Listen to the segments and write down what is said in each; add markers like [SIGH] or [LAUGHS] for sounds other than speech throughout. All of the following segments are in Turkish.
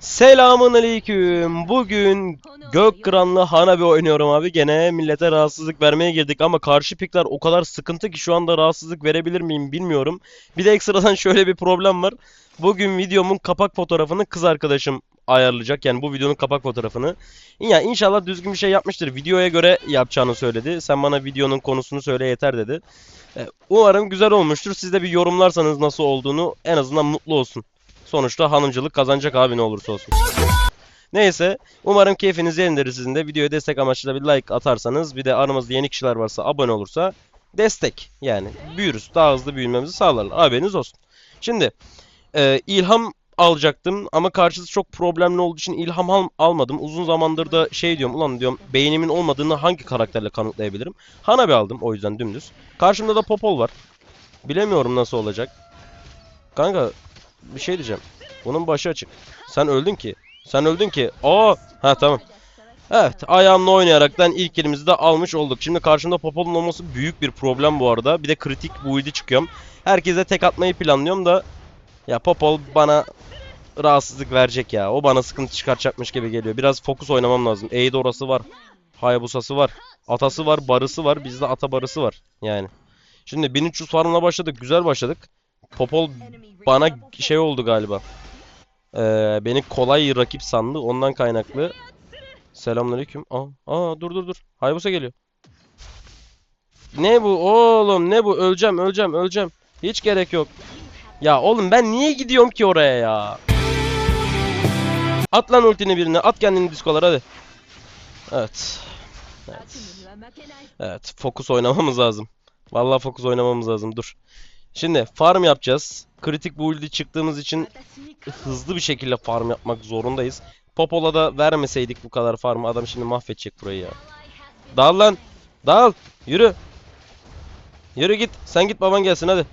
Selamun aleyküm. Bugün Gök Kıranlı Hanabi oynuyorum abi. Gene millete rahatsızlık vermeye girdik ama karşı pikler o kadar sıkıntı ki şu anda rahatsızlık verebilir miyim bilmiyorum. Bir de ekstradan [LAUGHS] şöyle bir problem var. Bugün videomun kapak fotoğrafını kız arkadaşım ayarlayacak. Yani bu videonun kapak fotoğrafını. Ya inşallah düzgün bir şey yapmıştır. Videoya göre yapacağını söyledi. Sen bana videonun konusunu söyle yeter dedi. E, Umarım güzel olmuştur. Siz de bir yorumlarsanız nasıl olduğunu en azından mutlu olsun. Sonuçta hanımcılık kazanacak abi ne olursa olsun. Neyse. Umarım keyfiniz yerindedir sizin de. Videoya destek amaçlı bir like atarsanız bir de aramızda yeni kişiler varsa abone olursa destek. Yani büyürüz. Daha hızlı büyümemizi sağlarlar. Haberiniz olsun. Şimdi e, ilham alacaktım ama karşısı çok problemli olduğu için ilham al- almadım. Uzun zamandır da şey diyorum ulan diyorum beynimin olmadığını hangi karakterle kanıtlayabilirim? Hanabi aldım o yüzden dümdüz. Karşımda da Popol var. Bilemiyorum nasıl olacak. Kanka bir şey diyeceğim. Bunun başı açık. Sen öldün ki. Sen öldün ki. Aa, ha tamam. Evet, ayağımla oynayaraktan ilk elimizi de almış olduk. Şimdi karşımda Popol'un olması büyük bir problem bu arada. Bir de kritik build'i çıkıyorum. Herkese tek atmayı planlıyorum da ya Popol bana rahatsızlık verecek ya. O bana sıkıntı çıkartacakmış gibi geliyor. Biraz fokus oynamam lazım. Eidora'sı var. Hayabusa'sı var. Atası var, barısı var. Bizde ata barısı var. Yani. Şimdi 1300 farmla başladık. Güzel başladık. Popol bana şey oldu galiba. Ee, beni kolay rakip sandı. Ondan kaynaklı. Selamünaleyküm. Aa, aa dur dur dur. Hayabusa geliyor. Ne bu oğlum ne bu? Öleceğim öleceğim öleceğim. Hiç gerek yok. Ya oğlum ben niye gidiyorum ki oraya ya? At lan ultini birine. At kendini diskolar hadi. Evet. Evet. Evet. Fokus oynamamız lazım. Vallahi fokus oynamamız lazım. Dur. Şimdi farm yapacağız. Kritik build'i çıktığımız için hızlı bir şekilde farm yapmak zorundayız. Popol'a da vermeseydik bu kadar farmı adam şimdi mahvedecek burayı ya. Dağıl lan. Dağıl. Yürü. Yürü git. Sen git baban gelsin hadi.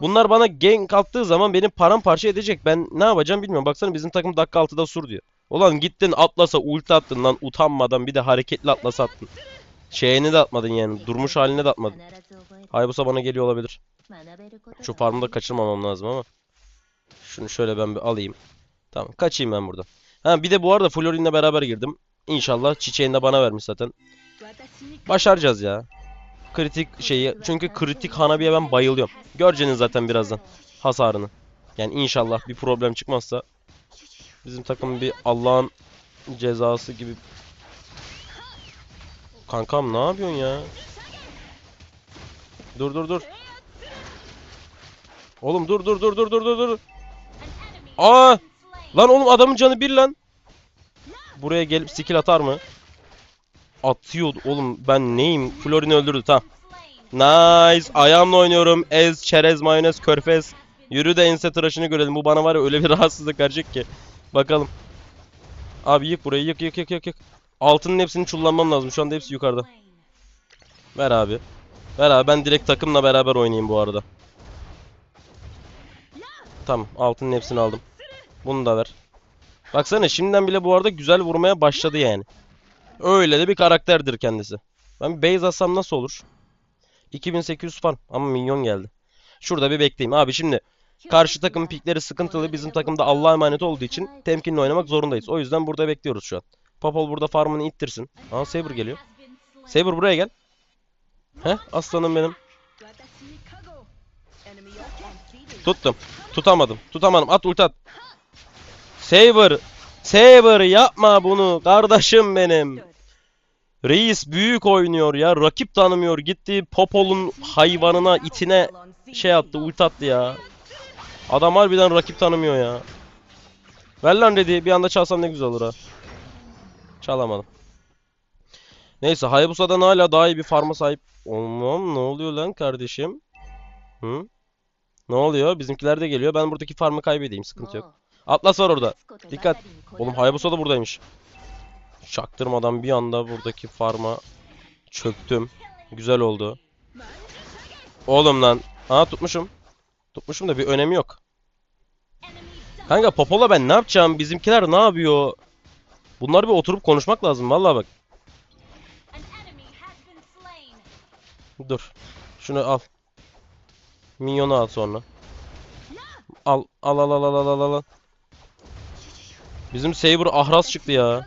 Bunlar bana gank attığı zaman benim paramparça edecek. Ben ne yapacağım bilmiyorum. Baksana bizim takım dakika 6'da sur diyor. Ulan gittin Atlas'a ulti attın lan utanmadan bir de hareketli Atlas attın. Şeyini de atmadın yani. Durmuş haline de atmadın. Hayabusa bana geliyor olabilir. Şu farmı da kaçırmamam lazım ama. Şunu şöyle ben bir alayım. Tamam kaçayım ben buradan. Ha bir de bu arada Florin'le beraber girdim. İnşallah çiçeğini de bana vermiş zaten. Başaracağız ya. Kritik şeyi çünkü kritik Hanabi'ye ben bayılıyorum. Göreceğiniz zaten birazdan hasarını. Yani inşallah bir problem çıkmazsa bizim takım bir Allah'ın cezası gibi. Kankam ne yapıyorsun ya? Dur dur dur. Oğlum dur dur dur dur dur dur dur. Aa! Lan oğlum adamın canı bir lan. Buraya gelip skill atar mı? Atıyordu. Oğlum ben neyim? Florin'i öldürdü tamam. Nice. Ayağımla oynuyorum. Ez, çerez, mayonez, körfez. Yürü de ense tıraşını görelim. Bu bana var ya öyle bir [LAUGHS] rahatsızlık verecek ki. Bakalım. Abi yık burayı yık yık yık yık. Altının hepsini çullanmam lazım. Şu anda hepsi yukarıda. Ver abi. Ver abi ben direkt takımla beraber oynayayım bu arada. Tamam altının hepsini aldım. Bunu da ver. Baksana şimdiden bile bu arada güzel vurmaya başladı yani. Öyle de bir karakterdir kendisi. Ben base atsam nasıl olur? 2800 farm ama minyon geldi. Şurada bir bekleyeyim. Abi şimdi karşı takım pikleri sıkıntılı. Bizim takımda Allah'a emanet olduğu için temkinli oynamak zorundayız. O yüzden burada bekliyoruz şu an. Popol burada farmını ittirsin. Aa Saber geliyor. Saber buraya gel. He aslanım benim. Tuttum. Tutamadım. Tutamadım. At ulti at. Saber. Saber yapma bunu. Kardeşim benim. Reis büyük oynuyor ya. Rakip tanımıyor. Gitti Popol'un hayvanına, itine şey attı, ulti attı ya. Adam harbiden rakip tanımıyor ya. Ver lan dedi. Bir anda çalsam ne güzel olur ha. Çalamadım. Neyse Hayabusa'dan hala daha iyi bir farma sahip olmam. Ne oluyor lan kardeşim? Hı? Ne oluyor? Bizimkiler de geliyor. Ben buradaki farmı kaybedeyim. Sıkıntı yok. Atlas var orada. Dikkat. Oğlum Hayabusa da buradaymış. Çaktırmadan bir anda buradaki farma çöktüm. Güzel oldu. Oğlum lan. Aa tutmuşum. Tutmuşum da bir önemi yok. Kanka Popola ben ne yapacağım? Bizimkiler ne yapıyor? Bunlar bir oturup konuşmak lazım vallahi bak. Dur. Şunu al. Minyonu al sonra. Al al al al al al al al. Bizim Saber ahraz çıktı ya.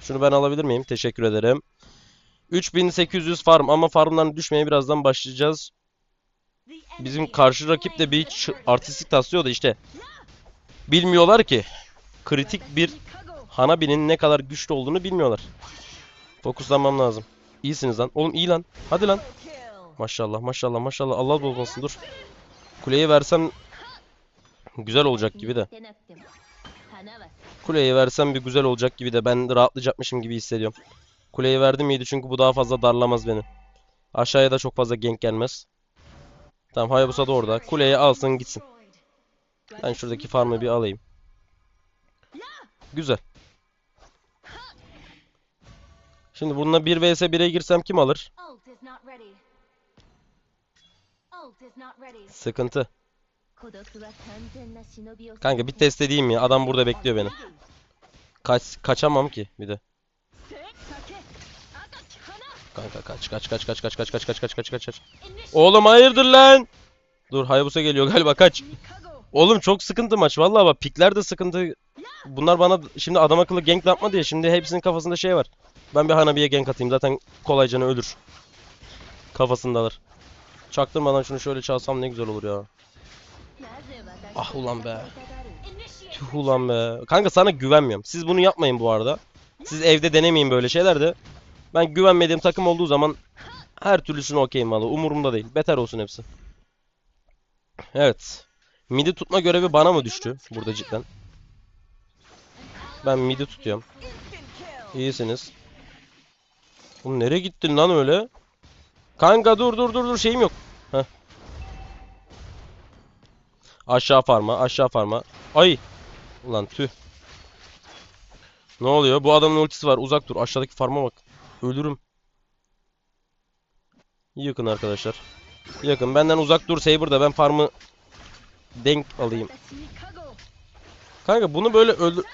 Şunu ben alabilir miyim? Teşekkür ederim. 3800 farm ama farmdan düşmeye birazdan başlayacağız. Bizim karşı rakip de bir artistik taslıyor da işte. Bilmiyorlar ki. Kritik bir Hanabi'nin ne kadar güçlü olduğunu bilmiyorlar. Fokuslanmam lazım. İyisiniz lan. Oğlum iyi lan. Hadi lan. Maşallah maşallah maşallah. Allah bozmasın dur. Kuleyi versem güzel olacak gibi de. Kuleyi versem bir güzel olacak gibi de ben rahatlayacakmışım gibi hissediyorum. Kuleyi verdim iyiydi çünkü bu daha fazla darlamaz beni. Aşağıya da çok fazla gank gelmez. Tamam Hayabusa da orada. Kuleyi alsın gitsin. Ben şuradaki farmı bir alayım. Güzel. Şimdi bununla 1 vs 1'e girsem kim alır? Sıkıntı. Kanka Kanka bir test edeyim ya. Adam burada bekliyor beni. Kaç kaçamam ki bir de. Kanka kaç kaç kaç kaç kaç kaç kaç kaç kaç kaç kaç kaç. Oğlum hayırdır lan? Dur Hayabusa geliyor galiba kaç. Oğlum çok sıkıntı maç vallahi bak pikler de sıkıntı. Bunlar bana şimdi adam akıllı gank yapma diye şimdi hepsinin kafasında şey var. Ben bir Hanabi'ye gank atayım zaten kolayca ölür. Kafasındalar. Çaktırmadan şunu şöyle çalsam ne güzel olur ya. Ah ulan be. Tüh ulan be. Kanka sana güvenmiyorum. Siz bunu yapmayın bu arada. Siz evde denemeyin böyle şeyler de. Ben güvenmediğim takım olduğu zaman her türlüsünü okeyim valla. Umurumda değil. Beter olsun hepsi. Evet. Midi tutma görevi bana mı düştü burada cidden? Ben midi tutuyorum. İyisiniz. Oğlum nereye gittin lan öyle? Kanka dur dur dur dur şeyim yok. Heh. Aşağı farma, aşağı farma. Ay. Ulan tüh. Ne oluyor? Bu adamın ultisi var. Uzak dur. Aşağıdaki farma bak. Ölürüm. Yakın arkadaşlar. Yakın. Benden uzak dur Saber'da. Ben farmı denk alayım. Kanka bunu böyle öldür...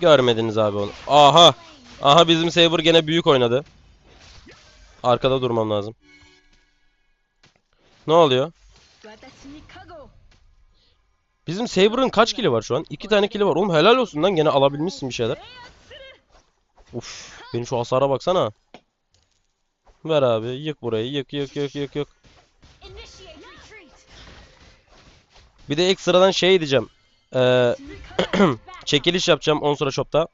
Görmediniz abi onu. Aha. Aha bizim Saber gene büyük oynadı. Arkada durmam lazım. Ne oluyor? Bizim Saber'ın kaç kili var şu an? İki tane kili var. Oğlum helal olsun lan gene alabilmişsin bir şeyler. Uf, benim şu hasara baksana. Ver abi, yık burayı, yık yık yık yık yık. Bir de ekstradan şey diyeceğim. Ee, [CLEARS THROAT] çekiliş yapacağım 10 sıra shop'ta.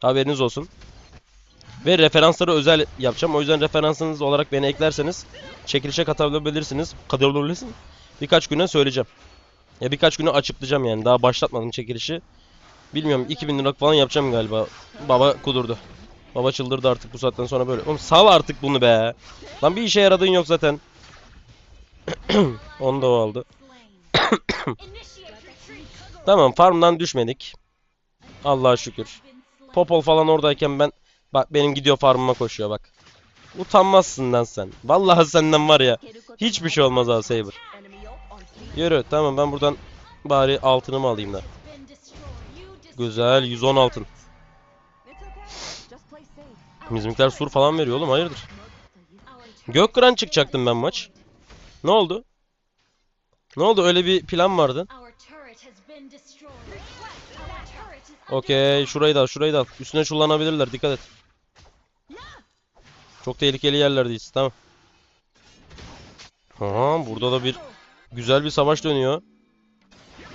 Haberiniz olsun. Ve referansları özel yapacağım. O yüzden referansınız olarak beni eklerseniz çekilişe katılabilirsiniz. Katılabilirsiniz. Birkaç güne söyleyeceğim. Ya birkaç güne açıklayacağım yani. Daha başlatmadım çekilişi. Bilmiyorum 2000 lira falan yapacağım galiba. Baba kudurdu. Baba çıldırdı artık bu saatten sonra böyle. Oğlum sal artık bunu be. Lan bir işe yaradığın yok zaten. [CLEARS THROAT] Onu da o aldı. [COUGHS] Tamam farmdan düşmedik. Allah'a şükür. Popol falan oradayken ben bak benim gidiyor farmıma koşuyor bak. Utanmazsın lan sen. Vallahi senden var ya. Hiçbir şey olmaz abi Saber. Yürü tamam ben buradan bari altınımı alayım da. Güzel 110 altın. Bizimkiler sur falan veriyor oğlum hayırdır? Gökkıran çıkacaktım ben maç. Ne oldu? Ne oldu öyle bir plan vardı. Okey şurayı da al şurayı da al. Üstüne çullanabilirler dikkat et. Çok tehlikeli yerlerdeyiz tamam. Aha burada da bir güzel bir savaş dönüyor.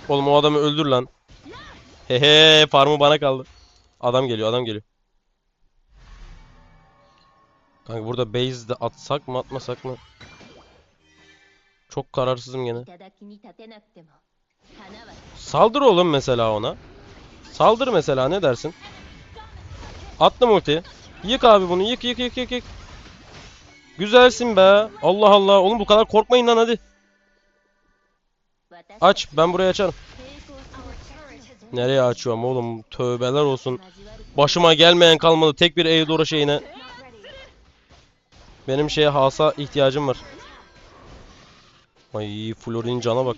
Oğlum o adamı öldür lan. Hehe farmı bana kaldı. Adam geliyor adam geliyor. Kanka burada base de atsak mı atmasak mı? Çok kararsızım gene. Saldır oğlum mesela ona. Saldır mesela ne dersin? Attım ulti. Yık abi bunu yık yık yık yık yık. Güzelsin be. Allah Allah. Oğlum bu kadar korkmayın lan hadi. Aç ben burayı açarım. Nereye açıyorum oğlum? Tövbeler olsun. Başıma gelmeyen kalmadı. Tek bir Eudora şeyine. Benim şeye hasa ihtiyacım var. Ay Florin cana bak.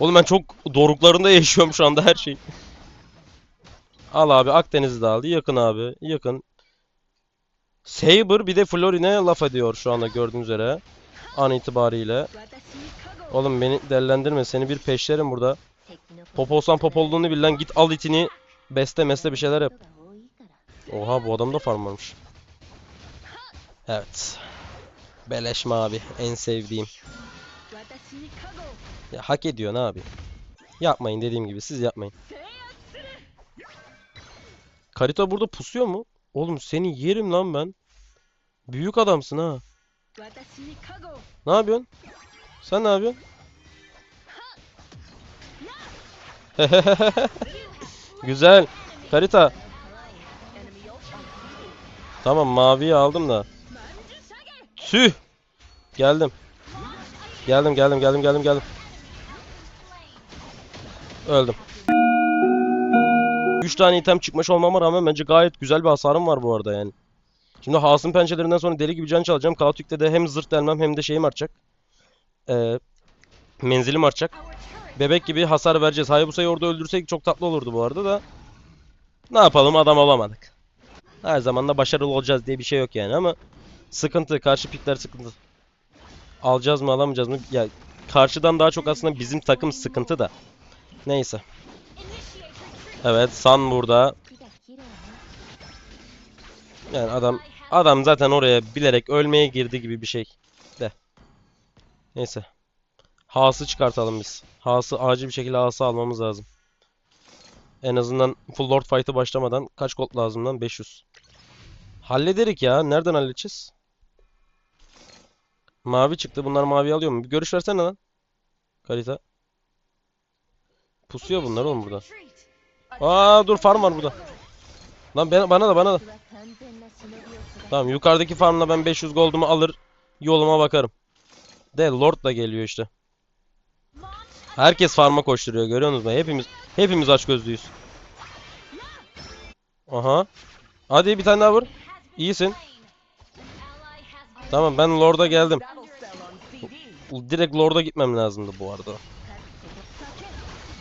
Oğlum ben çok doruklarında [LAUGHS] yaşıyorum şu anda her şey. Al abi Akdeniz'i de al. Yakın abi. Yakın. Saber bir de Florin'e laf ediyor şu anda gördüğünüz üzere. An itibariyle. Oğlum beni dellendirme. Seni bir peşlerim burada. Pop olsan pop olduğunu bil lan. Git al itini. Beste mesle bir şeyler yap. Oha bu adamda farm varmış. Evet. Beleş mavi. En sevdiğim. Ya, hak ediyor ne abi. Yapmayın dediğim gibi siz yapmayın. Karita burada pusuyor mu? Oğlum seni yerim lan ben. Büyük adamsın ha. Ne yapıyorsun? Sen ne yapıyorsun? [LAUGHS] Güzel. Karita. Tamam maviyi aldım da. Tüh. Geldim. Geldim geldim geldim geldim geldim. Öldüm. 3 tane item çıkmış olmama rağmen bence gayet güzel bir hasarım var bu arada yani. Şimdi Hasım pençelerinden sonra deli gibi can çalacağım. Kaotik'te de hem zırt delmem hem de şeyim artacak. Ee, menzilim artacak. Bebek gibi hasar vereceğiz. Hayabusa'yı orada öldürsek çok tatlı olurdu bu arada da. Ne yapalım adam olamadık. Her zaman da başarılı olacağız diye bir şey yok yani ama sıkıntı. Karşı pikler sıkıntı. Alacağız mı alamayacağız mı? Ya karşıdan daha çok aslında bizim takım sıkıntı da. Neyse. Evet San burada. Yani adam adam zaten oraya bilerek ölmeye girdi gibi bir şey. De. Neyse. Hası çıkartalım biz. Hası acil bir şekilde Hası almamız lazım. En azından full lord fight'ı başlamadan kaç gold lazım lan? 500. Hallederik ya. Nereden halledeceğiz? Mavi çıktı. Bunlar mavi alıyor mu? Bir görüş versene lan. Kalita. Pusuyor bunlar oğlum burada. Aa dur farm var burada. Lan ben, bana da bana da. Tamam yukarıdaki farmla ben 500 goldumu alır yoluma bakarım. De Lord da geliyor işte. Herkes farma koşturuyor görüyorsunuz mu? Hepimiz hepimiz aç gözlüyüz. Aha. Hadi bir tane daha vur. İyisin. Tamam ben Lord'a geldim. Direkt Lord'a gitmem lazımdı bu arada.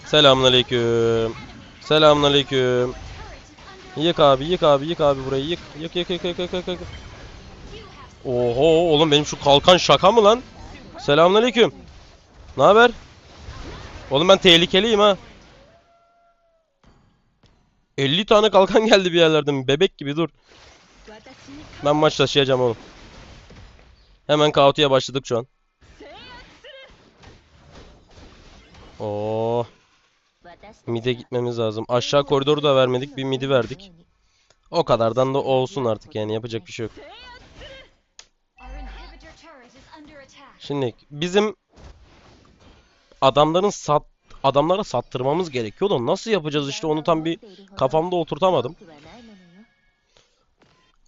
Selamünaleyküm. Selamünaleyküm. Yık abi, yık abi, yık abi burayı. Yık, yık, yık, yık, yık, yık, yık. Oho, oğlum benim şu kalkan şaka mı lan? Selamünaleyküm. Ne haber? Oğlum ben tehlikeliyim ha. 50 tane kalkan geldi bir yerlerden. Bebek gibi dur. Ben maç taşıyacağım oğlum. Hemen kaotiye başladık şu an. Oo. Mid'e gitmemiz lazım. Aşağı koridoru da vermedik. Bir mid'i verdik. O kadardan da olsun artık yani yapacak bir şey yok. Şimdi bizim adamların sat adamlara sattırmamız gerekiyor da nasıl yapacağız işte onu tam bir kafamda oturtamadım.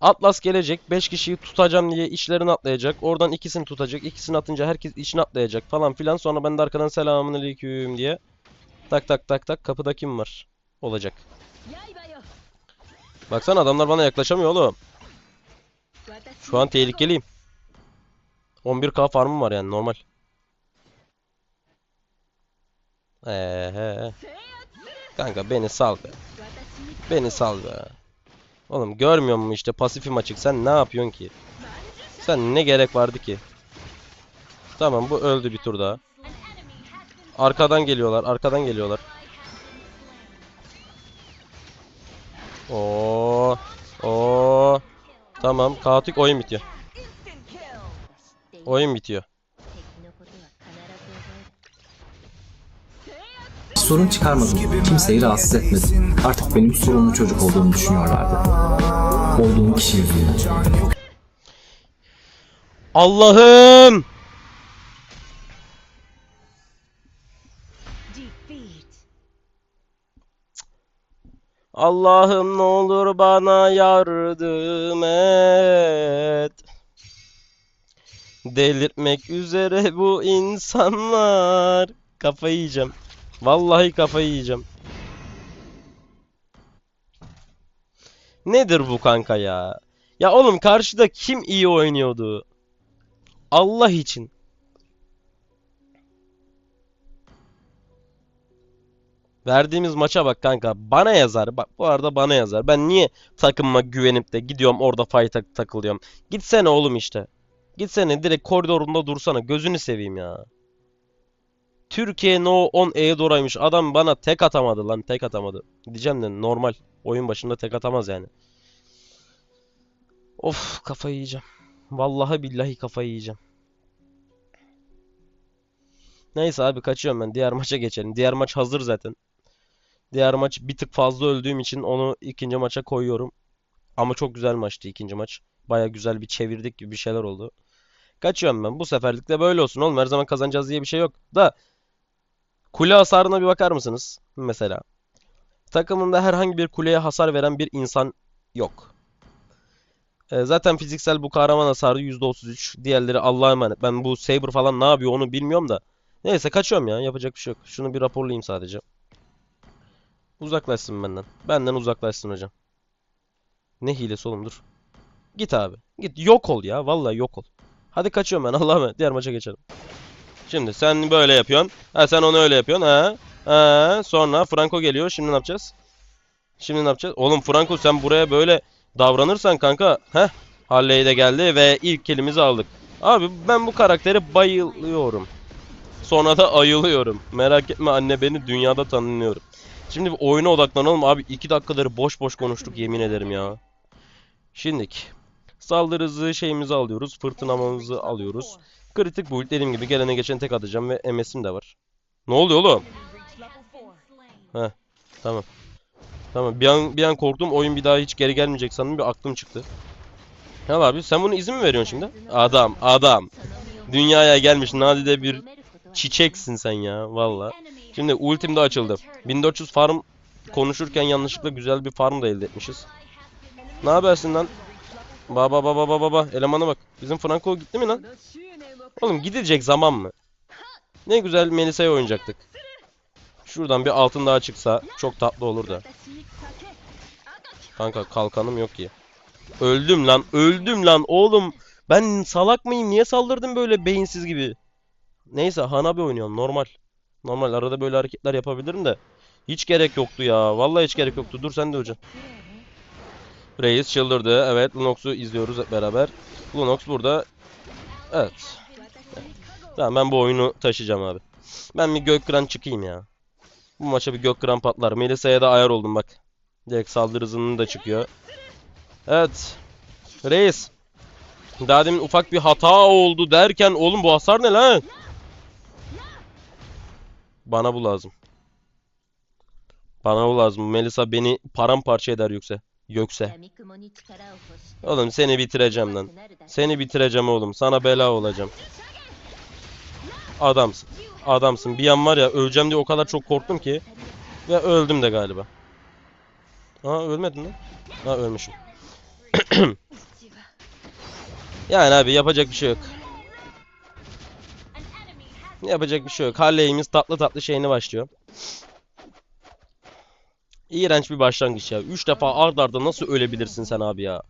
Atlas gelecek 5 kişiyi tutacağım diye işlerini atlayacak. Oradan ikisini tutacak. ikisini atınca herkes içine atlayacak falan filan. Sonra ben de arkadan selamünaleyküm diye tak tak tak tak kapıda kim var? Olacak. Baksana adamlar bana yaklaşamıyor oğlum. Şu an tehlikeliyim. 11k farmım var yani normal. Eee. Kanka beni sal be. Beni sal be. Oğlum görmüyor musun işte pasifim açık. Sen ne yapıyorsun ki? Sen ne gerek vardı ki? Tamam bu öldü bir tur daha. Arkadan geliyorlar. Arkadan geliyorlar. Oo. Oo. Tamam. Kaotik oyun bitiyor. Oyun bitiyor. Sorun çıkarmadım. Kimseyi rahatsız etmedim. Artık benim sorunlu çocuk olduğumu düşünüyorlardı. Olduğum kişi yüzünden. Allah'ım! Allah'ım ne olur bana yardım et. Delirtmek üzere bu insanlar. Kafayı yiyeceğim. Vallahi kafayı yiyeceğim. Nedir bu kanka ya? Ya oğlum karşıda kim iyi oynuyordu? Allah için. Verdiğimiz maça bak kanka. Bana yazar. Bak bu arada bana yazar. Ben niye takımıma güvenip de gidiyorum orada fight'a takılıyorum. Gitsene oğlum işte. Gitsene direkt koridorunda dursana. Gözünü seveyim ya. Türkiye No 10 Eudora'ymış. Adam bana tek atamadı lan tek atamadı. Diyeceğim de normal. Oyun başında tek atamaz yani. Of kafayı yiyeceğim. Vallahi billahi kafayı yiyeceğim. Neyse abi kaçıyorum ben. Diğer maça geçelim. Diğer maç hazır zaten. Diğer maç bir tık fazla öldüğüm için onu ikinci maça koyuyorum. Ama çok güzel maçtı ikinci maç. Baya güzel bir çevirdik gibi bir şeyler oldu. Kaçıyorum ben. Bu seferlik de böyle olsun oğlum. Her zaman kazanacağız diye bir şey yok. Da kule hasarına bir bakar mısınız? Mesela. Takımımda herhangi bir kuleye hasar veren bir insan yok. E, zaten fiziksel bu kahraman hasarı %33. Diğerleri Allah'a emanet. Ben bu Saber falan ne yapıyor onu bilmiyorum da. Neyse kaçıyorum ya. Yapacak bir şey yok. Şunu bir raporlayayım sadece. Uzaklaşsın benden. Benden uzaklaşsın hocam. Ne hilesi oğlum dur. Git abi. Git yok ol ya. Vallahi yok ol. Hadi kaçıyorum ben. [LAUGHS] Allah'a emanet. Diğer maça geçelim. Şimdi sen böyle yapıyorsun. Ha sen onu öyle yapıyorsun. Ha. Ha. Sonra Franco geliyor. Şimdi ne yapacağız? Şimdi ne yapacağız? Oğlum Franco sen buraya böyle davranırsan kanka. Heh. Halley de geldi ve ilk kilimizi aldık. Abi ben bu karaktere bayılıyorum. Sonra da ayılıyorum. Merak etme anne beni dünyada tanınıyorum. Şimdi bir oyuna odaklanalım abi. 2 dakikadır boş boş konuştuk yemin ederim ya. Şimdik. Saldırı hızı şeyimizi alıyoruz. Fırtınamamızı alıyoruz. Kritik build dediğim gibi gelene geçen tek atacağım ve MS'im de var. Ne oluyor oğlum? Heh, tamam. Tamam bir an bir an korktum oyun bir daha hiç geri gelmeyecek sandım bir aklım çıktı. Ya abi sen bunu izin mi veriyorsun şimdi? Adam adam. Dünyaya gelmiş nadide bir çiçeksin sen ya valla. Şimdi ultim de açıldı. 1400 farm konuşurken yanlışlıkla güzel bir farm da elde etmişiz. Ne habersin lan? Baba baba baba baba elemana bak. Bizim Franco gitti mi lan? Oğlum gidecek zaman mı? Ne güzel Melisa'ya oynayacaktık. Şuradan bir altın daha çıksa çok tatlı olur da. Kanka kalkanım yok ki. Öldüm lan, öldüm lan oğlum. Ben salak mıyım? Niye saldırdım böyle beyinsiz gibi? Neyse Hanabi oynuyorum normal. Normal arada böyle hareketler yapabilirim de. Hiç gerek yoktu ya. Vallahi hiç gerek yoktu. Dur sen de hocam. Reis çıldırdı. Evet Lunox'u izliyoruz beraber. Lunox burada. Evet. Tamam ben bu oyunu taşıyacağım abi. Ben bir Gökkıran çıkayım ya. Bu maça bir Gökkıran patlar. Melisa'ya da ayar oldum bak. Direkt saldırı hızının da çıkıyor. Evet. Reis. Daha demin ufak bir hata oldu derken oğlum bu hasar ne lan? Bana bu lazım. Bana bu lazım. Melisa beni paramparça eder yoksa. Yoksa. Oğlum seni bitireceğim lan. Seni bitireceğim oğlum. Sana bela olacağım. Adamsın. Adamsın. Bir an var ya öleceğim diye o kadar çok korktum ki. Ve öldüm de galiba. Ha ölmedin lan. Ha ölmüşüm. [CLEARS THROAT] Yani abi yapacak bir şey yok. Yapacak bir şey yok. Harley'imiz tatlı tatlı şeyine başlıyor. İğrenç bir başlangıç ya. 3 defa ard arda nasıl ölebilirsin sen abi ya?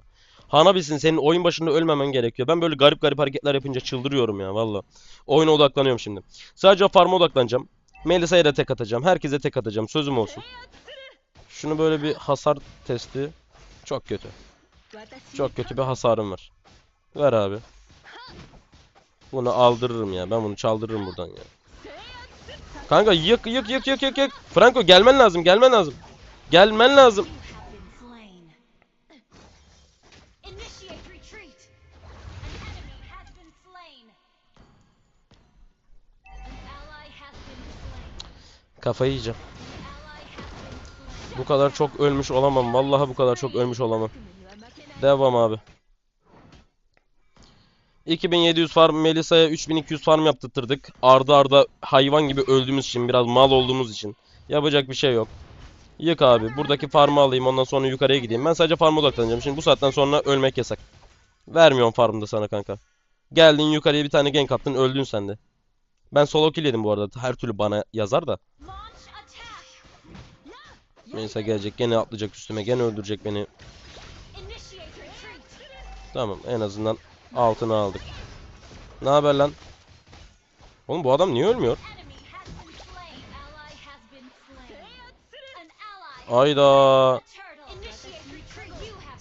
Hanabisin senin oyun başında ölmemen gerekiyor. Ben böyle garip garip hareketler yapınca çıldırıyorum ya valla. Oyuna odaklanıyorum şimdi. Sadece farm'a odaklanacağım. Melisa'ya da tek atacağım. Herkese tek atacağım. Sözüm olsun. Şunu böyle bir hasar testi. Çok kötü. Çok kötü bir hasarım var. Ver abi. Bunu aldırırım ya. Ben bunu çaldırırım buradan ya. Kanka yık yık yık yık yık yık. Franco gelmen lazım gelmen lazım. Gelmen lazım. Kafayı yiyeceğim. Bu kadar çok ölmüş olamam. Vallahi bu kadar çok ölmüş olamam. Devam abi. 2700 farm Melisa'ya 3200 farm yaptırtırdık. Arda arda hayvan gibi öldüğümüz için biraz mal olduğumuz için. Yapacak bir şey yok. Yık abi. Buradaki farmı alayım ondan sonra yukarıya gideyim. Ben sadece farma odaklanacağım. Şimdi bu saatten sonra ölmek yasak. Vermiyorum farmı da sana kanka. Geldin yukarıya bir tane gank attın öldün sen de. Ben solo kill bu arada. Her türlü bana yazar da. Melisa gelecek gene atlayacak üstüme gene öldürecek beni. Tamam en azından altını aldık. Ne haber lan? Oğlum bu adam niye ölmüyor? Ayda.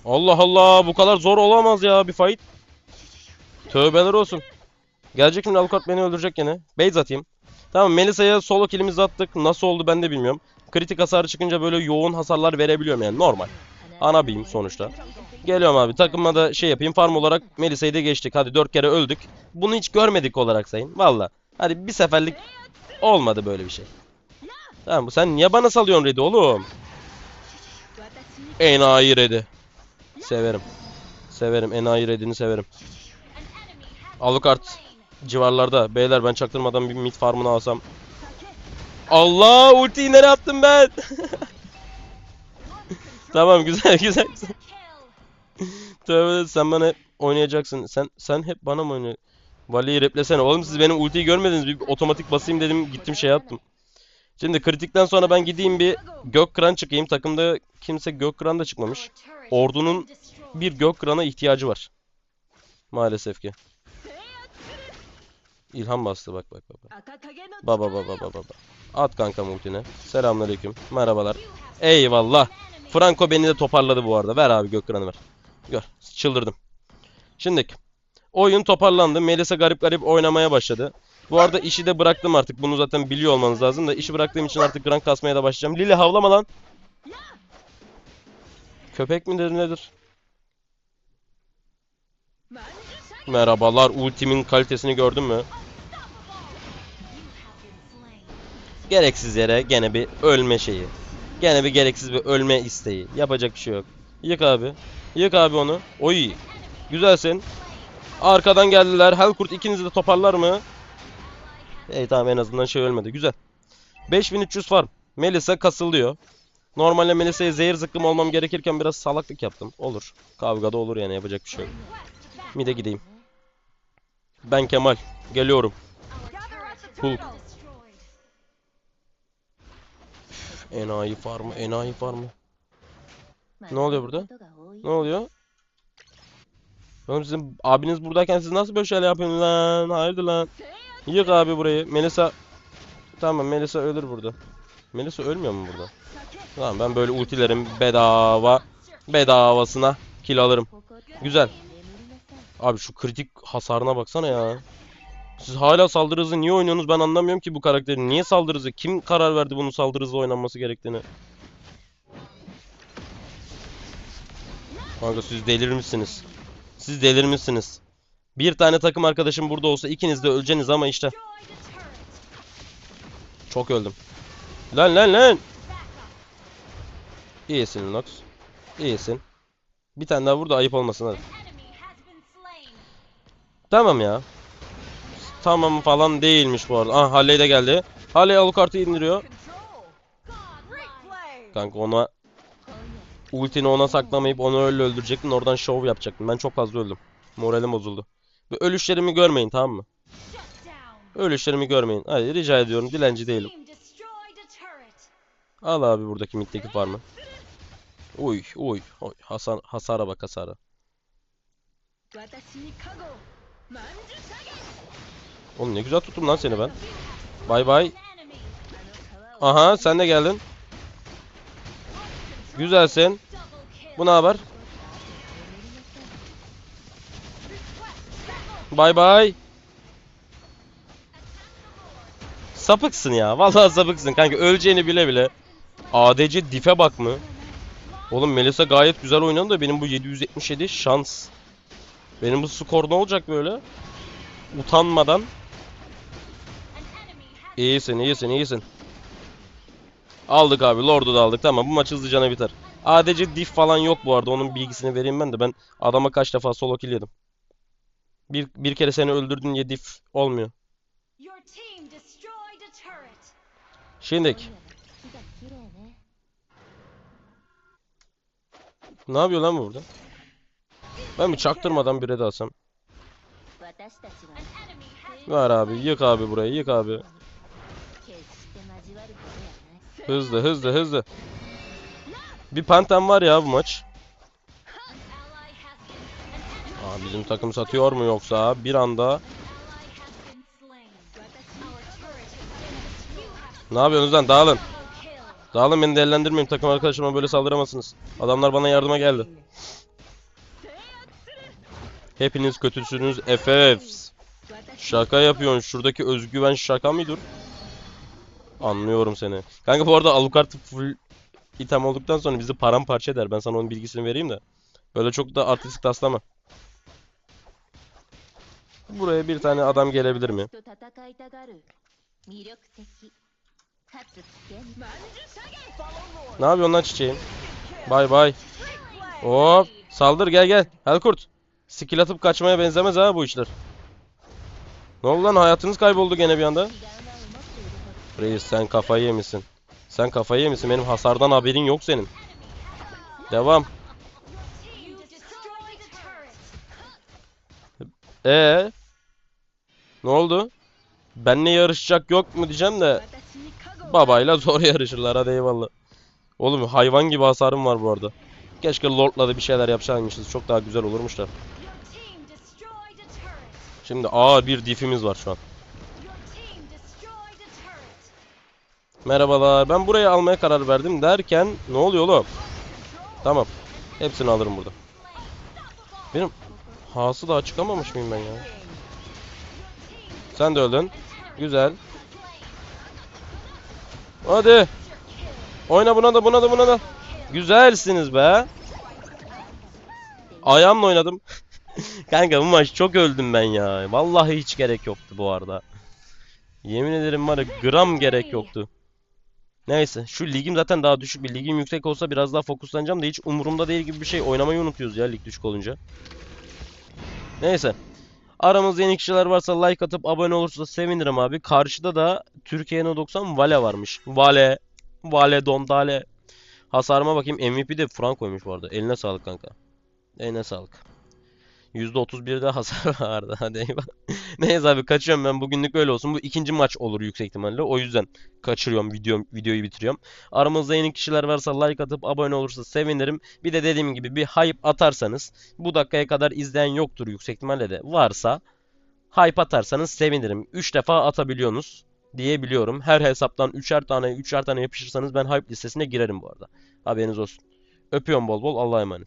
Allah Allah bu kadar zor olamaz ya bir fight. Tövbeler olsun. Gelecek şimdi avukat beni öldürecek gene. Base atayım. Tamam Melisa'ya solo killimizi attık. Nasıl oldu ben de bilmiyorum. Kritik hasar çıkınca böyle yoğun hasarlar verebiliyorum yani normal. Ana beam sonuçta. Geliyorum abi takıma da şey yapayım farm olarak Melisa'yı da geçtik. Hadi 4 kere öldük. Bunu hiç görmedik olarak sayın. Valla. Hadi bir seferlik olmadı böyle bir şey. Tamam sen niye bana salıyorsun Red'i oğlum? Enayi Red'i. Severim. Severim. Enayi Red'ini severim. Alucard civarlarda. Beyler ben çaktırmadan bir mid farmını alsam. Allah ultiyi nereye attım ben? [LAUGHS] tamam güzel güzel. güzel. [LAUGHS] Tövbe sen bana hep oynayacaksın. Sen sen hep bana mı oynuyorsun? Vali'yi replesene. Oğlum siz benim ultiyi görmediniz. Bir otomatik basayım dedim. Gittim şey yaptım. Şimdi kritikten sonra ben gideyim bir gök kıran çıkayım. Takımda kimse gök kıran da çıkmamış. Ordunun bir gök kırana ihtiyacı var. Maalesef ki. İlham bastı bak bak bak. Baba baba baba baba. At kanka ultine. Selamünaleyküm. Merhabalar. Eyvallah. Franco beni de toparladı bu arada. Ver abi gök kıranı ver. Gör. Çıldırdım. Şimdi oyun toparlandı. Melisa garip garip oynamaya başladı. Bu arada işi de bıraktım artık. Bunu zaten biliyor olmanız lazım da işi bıraktığım için artık rank kasmaya da başlayacağım. Lili havlama lan. Köpek midir nedir? Merhabalar. Ultimin kalitesini gördün mü? Gereksiz yere gene bir ölme şeyi. Gene bir gereksiz bir ölme isteği. Yapacak bir şey yok. Yık abi. Yık abi onu. Oy. Güzelsin. Arkadan geldiler. Helkurt ikinizi de toparlar mı? İyi tamam en azından şey ölmedi. Güzel. 5300 farm. Melisa kasılıyor. Normalde Melisa'ya zehir zıkkım olmam gerekirken biraz salaklık yaptım. Olur. Kavgada olur yani yapacak bir şey yok. Mide gideyim. Ben Kemal. Geliyorum. Hulk. Enayi farmı, enayi farmı. Ne oluyor burada? Ne oluyor? Oğlum sizin abiniz buradayken siz nasıl böyle şeyler yapıyorsunuz lan? Hayırdır lan? Yık abi burayı. Melisa Tamam Melisa ölür burada. Melisa ölmüyor mu burada? Tamam ben böyle ultilerim bedava bedavasına kill alırım. Güzel. Abi şu kritik hasarına baksana ya. Siz hala saldırı hızı niye oynuyorsunuz ben anlamıyorum ki bu karakterin. Niye saldırı hızı? Kim karar verdi bunun saldırı hızı oynanması gerektiğini? Kanka siz delirmişsiniz. Siz delirmişsiniz. Bir tane takım arkadaşım burada olsa ikiniz de öleceğiniz ama işte. Çok öldüm. Lan lan lan. İyisin Lunox. İyisin. Bir tane daha vur ayıp olmasın hadi. Tamam ya. Tamam falan değilmiş bu arada. Ah Halley de geldi. Halley Alucard'ı indiriyor. Kanka ona ultini ona saklamayıp onu öyle öldürecektin. Oradan şov yapacaktın. Ben çok fazla öldüm. Moralim bozuldu. Ve ölüşlerimi görmeyin tamam mı? Ölüşlerimi görmeyin. Hadi rica ediyorum. Dilenci değilim. Al abi buradaki middeki farmı. Uy uy. Oy. Hasar, hasara bak hasara. Oğlum ne güzel tuttum lan seni ben. Bay bay. Aha sen de geldin. Güzelsin. Bu ne haber? Bay bay. Sapıksın ya. Vallahi sapıksın kanka. Öleceğini bile bile. ADC dife bak mı? Oğlum Melisa gayet güzel oynadı da benim bu 777 şans. Benim bu skor ne olacak böyle? Utanmadan. İyisin, iyisin, iyisin. Aldık abi. Lord'u da aldık. Tamam bu maç hızlıcana biter. ADC diff falan yok bu arada. Onun bilgisini vereyim ben de. Ben adama kaç defa solo kill yedim. Bir, bir kere seni öldürdün diye diff olmuyor. Şimdi ne yapıyor lan bu burada? Ben bir çaktırmadan bir red alsam. Ver abi. Yık abi burayı. Yık abi. Hızlı hızlı hızlı. Bir pantem var ya bu maç. Aa, bizim takım satıyor mu yoksa bir anda ne yapıyorsunuz lan dağılın. Dağılın beni değerlendirmeyin takım arkadaşıma böyle saldıramazsınız. Adamlar bana yardıma geldi. Hepiniz kötüsünüz FFs. Şaka yapıyorsun. Şuradaki özgüven şaka mıdır? Anlıyorum seni. Kanka bu arada Alucard full item olduktan sonra bizi paramparça eder. Ben sana onun bilgisini vereyim de. Böyle çok da artistik taslama. Buraya bir tane adam gelebilir mi? Ne yapıyorsun lan çiçeğim? Bay bay. Hop. Saldır gel gel. Helkurt. Skill atıp kaçmaya benzemez ha bu işler. Ne oldu lan hayatınız kayboldu gene bir anda. Reis sen kafayı yemişsin. Sen kafayı yemişsin. Benim hasardan haberin yok senin. Devam. Ee, Ne oldu? Benle yarışacak yok mu diyeceğim de babayla zor [LAUGHS] yarışırlar hadi eyvallah. Oğlum hayvan gibi hasarım var bu arada. Keşke Lord'la da bir şeyler yapsaymışız. Çok daha güzel olurmuş da. Şimdi ağır bir difimiz var şu an. Merhabalar. Ben burayı almaya karar verdim derken ne oluyor oğlum? Tamam. Hepsini alırım burada. Benim hası daha çıkamamış mıyım ben ya? Sen de öldün. Güzel. Hadi. Oyna buna da buna da buna da. Güzelsiniz be. Ayağımla oynadım. [LAUGHS] Kanka bu maç çok öldüm ben ya. Vallahi hiç gerek yoktu bu arada. Yemin ederim var gram gerek yoktu. Neyse şu ligim zaten daha düşük bir ligim yüksek olsa biraz daha fokuslanacağım da hiç umurumda değil gibi bir şey oynamayı unutuyoruz ya lig düşük olunca. Neyse. Aramızda yeni kişiler varsa like atıp abone olursa sevinirim abi. Karşıda da Türkiye No 90 Vale varmış. Vale. Vale Dondale. Hasarıma bakayım. MVP de Franco'ymuş bu arada. Eline sağlık kanka. Eline sağlık. %31'de hasar [LAUGHS] vardı. Hadi eyvallah. [LAUGHS] Neyse abi kaçıyorum ben. Bugünlük öyle olsun. Bu ikinci maç olur yüksek ihtimalle. O yüzden kaçırıyorum video, videoyu bitiriyorum. Aramızda yeni kişiler varsa like atıp abone olursa sevinirim. Bir de dediğim gibi bir hype atarsanız bu dakikaya kadar izleyen yoktur yüksek ihtimalle de varsa hype atarsanız sevinirim. 3 defa atabiliyorsunuz diye biliyorum. Her hesaptan 3'er tane 3'er tane yapışırsanız ben hype listesine girerim bu arada. Haberiniz olsun. Öpüyorum bol bol. Allah'a emanet.